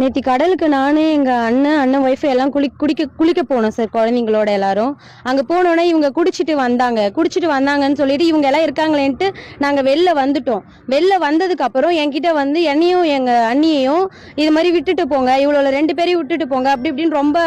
நேத்தி கடலுக்கு நானே எங்க அண்ணன் அண்ணன் ஒய்ஃப் எல்லாம் குளி குடிக்க குளிக்க போனோம் சார் குழந்தைங்களோட எல்லாரும். அங்க போனோடனே இவங்க குடிச்சிட்டு வந்தாங்க. குடிச்சிட்டு வந்தாங்கன்னு சொல்லிட்டு இவங்க எல்லாம் இருக்காங்களேன்ட்டு நாங்க வெளில வந்துட்டோம். வெளில வந்ததுக்கு அப்புறம் என்கிட்ட வந்து என்னையும் எங்க அண்ணியையும் இது மாதிரி விட்டுட்டு போங்க இவ்வளோ ரெண்டு பேரையும் விட்டுட்டு போங்க அப்படி இப்படின்னு ரொம்ப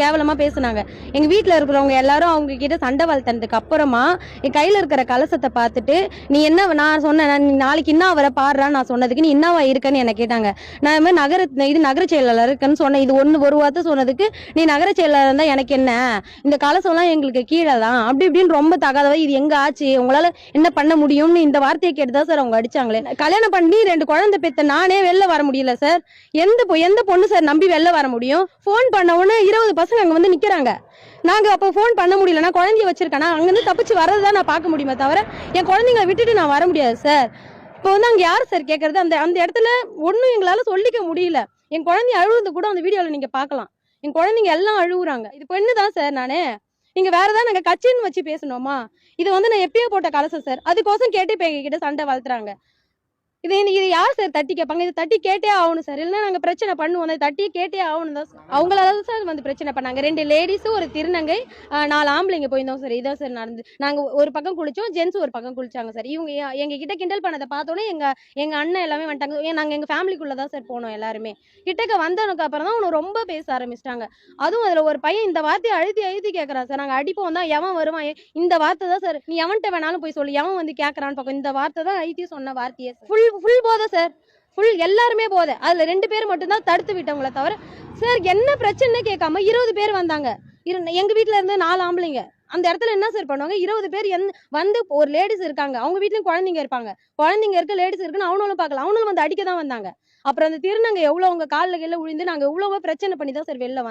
கேவலமா பேசுனாங்க. எங்க வீட்டில் இருக்கிறவங்க எல்லாரும் அவங்க கிட்ட சண்டை வளர்த்தனதுக்கு அப்புறமா என் கையில இருக்கிற கலசத்தை பார்த்துட்டு நீ என்ன நான் சொன்னேன் நீ நாளைக்கு இன்னும் அவரை பாடுறான்னு நான் சொன்னதுக்கு நீ என்னவா இருக்கன்னு என்ன கேட்டாங்க. நான் இது மாதிரி நகர இது நகர செயலாளர் இருக்குன்னு சொன்னேன். இது ஒன்று ஒரு வார்த்தை சொன்னதுக்கு நீ நகர செயலாளர் தான் எனக்கு என்ன? இந்த கலசம்லாம் எங்களுக்கு கீழே தான். அப்படி இப்படின்னு ரொம்ப தகாதவா இது எங்க ஆச்சு? உங்களால என்ன பண்ண முடியும்னு இந்த வார்த்தையை கேட்டுதான் சார் அவங்க அடிச்சாங்களே. கல்யாணம் பண்ணி ரெண்டு குழந்தை பெத்த நானே வெளில வர முடியல சார். எந்த பொ- எந்த பொண்ணு சார் நம்பி வெளில வர முடியும்? ஃபோன் பண்ண உடனே இருபது பசங்க அங்க வந்து நிக்கிறாங்க. நாங்க அப்போ ஃபோன் பண்ண முடியலன்னா குழந்தைய வச்சிருக்கேனா. அங்கேருந்து தப்பிச்சு வரதான் நான் பார்க்க முடியுமே தவிர என் குழந்தைங்களை விட்டுட்டு நான் வர முடியாது சார். இப்போ வந்து அங்க யார் சார் கேட்கறது அந்த அந்த இடத்துல ஒன்றும் எங்களால சொல்லிக்க முடியல. என் குழந்தைய அழுகுறது கூட அந்த வீடியோல நீங்க பார்க்கலாம். என் குழந்தைங்க எல்லாம் அழுகுறாங்க இது பெண்ணு தான் சார் நானு. நீங்க வேற ஏதாவது நாங்க கட்சின்னு வச்சு பேசணுமா? இது வந்து நான் எப்பயோ போட்ட கலசம் சார். அதுக்கோசம் கேட்டு இப்போ எங்ககிட்ட சண்டை வளர்த்துறாங்க இது இது யார் சார் தட்டி கேட்பாங்க? இது தட்டி கேட்டே ஆகணும் சார். இல்லைன்னா நாங்கள் பிரச்சனை பண்ணுவோம். அந்த தட்டி கேட்டே ஆகணும் தான் சார். அவங்களால தான் சார் வந்து பிரச்சனை பண்ணாங்க. ரெண்டு லேடிஸும் ஒரு திருநங்கை நாலு ஆம்பளைங்க போயிருந்தோம் சார். இதான் சார் நடந்து நாங்கள் ஒரு பக்கம் குளிச்சோம் ஜென்ஸ் ஒரு பக்கம் குளிச்சாங்க சார். இவங்க எங்க கிட்ட கிண்டல் பண்ணதை பார்த்தோன்னே எங்கள் எங்கள் அண்ணன் எல்லாமே வந்துட்டாங்க. ஏன் எங்கள் ஃபேமிலிக்குள்ளே தான் சார் போனோம் எல்லாருமே. கிட்டக்க வந்ததுக்கு அப்புறம் தான் உனக்கு ரொம்ப பேச ஆரம்பிச்சிட்டாங்க. அதுவும் அதில் ஒரு பையன் இந்த வார்த்தையை அழுத்தி அழுத்தி கேட்கறான் சார். நாங்கள் அடிப்போம் தான் எவன் வருவான்? இந்த வார்த்தை தான் சார். நீ எவன்கிட்ட வேணாலும் போய் சொல்லு. எவன் வந்து கேட்குறான்னு பார்க்கும் இந்த வார்த்தை தான் அழுத்தி சொன்ன வார்த்தையே ஃபுல் ஃபுல் போதை சார் ஃபுல் எல்லாருமே போதை. அதில் ரெண்டு பேர் மட்டும்தான் தடுத்து விட்டவங்கள தவிர சார் என்ன பிரச்சனை கேட்காம இருபது பேர் வந்தாங்க. இரு- எங்கள் வீட்டில் இருந்து நாலு ஆம்பளைங்க. அந்த இடத்துல என்ன சார் பண்ணுவாங்க? இருபது பேர் எந் வந்து ஒரு லேடிஸ் இருக்காங்க. அவங்க வீட்லயும் குழந்தைங்க இருப்பாங்க. குழந்தைங்க இருக்க லேடிஸ் இருக்குன்னு அவனும் பார்க்கல. அவனும் வந்து அடிக்க தான் வந்தாங்க. அப்புறம் அந்த திருநங்கை எவ்வளோ அவங்க காலில் கீழே விழுந்து நாங்கள் எவ்வளவோ பிரச்சனை பண்ணி தான் சார் வெளில